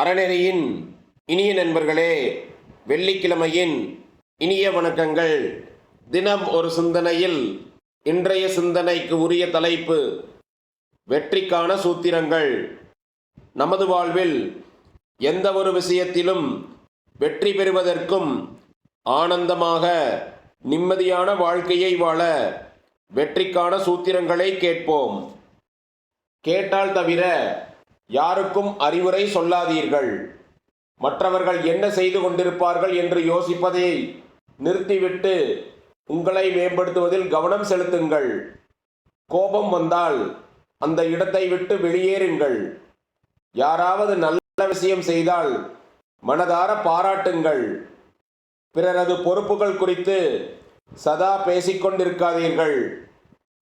அறநெறியின் இனிய நண்பர்களே வெள்ளிக்கிழமையின் இனிய வணக்கங்கள். தினம் ஒரு சிந்தனையில் இன்றைய சிந்தனைக்கு உரிய தலைப்பு வெற்றிக்கான சூத்திரங்கள். நமது வாழ்வில் எந்த ஒரு விஷயத்திலும் வெற்றி பெறுவதற்கும் ஆனந்தமாக நிம்மதியான வாழ்க்கையை வாழ வெற்றிக்கான சூத்திரங்களை கேட்போம். கேட்டால் தவிர யாருக்கும் அறிவுரை சொல்லாதீர்கள். மற்றவர்கள் என்ன செய்து கொண்டிருப்பார்கள் என்று யோசிப்பதை நிறுத்திவிட்டு உங்களை மேம்படுத்துவதில் கவனம் செலுத்துங்கள். கோபம் வந்தால் அந்த இடத்தை விட்டு வெளியேறுங்கள். யாராவது நல்ல விஷயம் செய்தால் மனதார பாராட்டுங்கள். பிறரது பொறுப்புகள் குறித்து சதா பேசிக்கொண்டிருக்காதீர்கள்.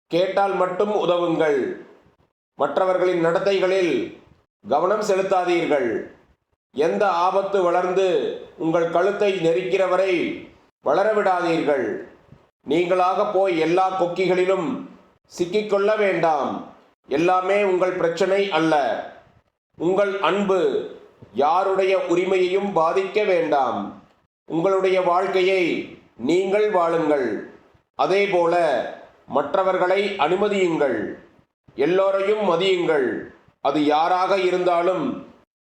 கேட்டால் மட்டும் உதவுங்கள். மற்றவர்களின் நடத்தைகளில் கவனம் செலுத்தாதீர்கள். எந்த ஆபத்து வளர்ந்து உங்கள் கழுத்தை நெரிக்கிற வரை வளரவிடாதீர்கள் நீங்களாக போய் எல்லா கொக்கிகளிலும் சிக்கிக்கொள்ள வேண்டாம். எல்லாமே உங்கள் பிரச்சனை அல்ல. உங்கள் அன்பு யாருடைய உரிமையையும் பாதிக்க வேண்டாம். உங்களுடைய வாழ்க்கையை நீங்கள் வாழுங்கள். அதேபோல மற்றவர்களை அனுமதியுங்கள். எல்லோரையும் மதியுங்கள். அது யாராக இருந்தாலும்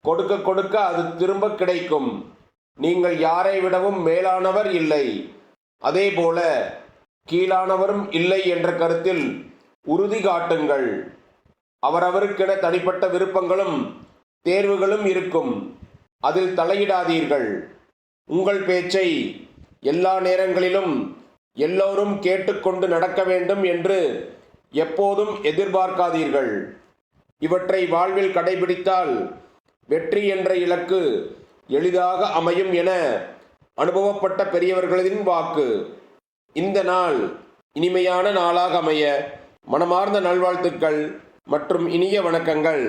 கொடுக்க கொடுக்க அது திரும்ப கிடைக்கும். நீங்கள் யாரை விடவும் மேலானவர் இல்லை. அதேபோல கீழானவரும் இல்லை என்ற கருத்தில் உறுதி காட்டுங்கள். அவரவருக்கென தனிப்பட்ட விருப்பங்களும் தேர்வுகளும் இருக்கும். அதில் தலையிடாதீர்கள். உங்கள் பேச்சை எல்லா நேரங்களிலும் எல்லோரும் கேட்டுக்கொண்டு நடக்க வேண்டும் என்று எப்போதும் எதிர்பார்க்காதீர்கள். இவற்றை வாழ்வில் கடைபிடித்தால் வெற்றி என்ற இலக்கு எளிதாக அமையும் என அனுபவப்பட்ட பெரியவர்களின் வாக்கு. இந்த நாள் இனிமையான நாளாக அமைய மனமார்ந்த நல்வாழ்த்துக்கள் மற்றும் இனிய வணக்கங்கள்.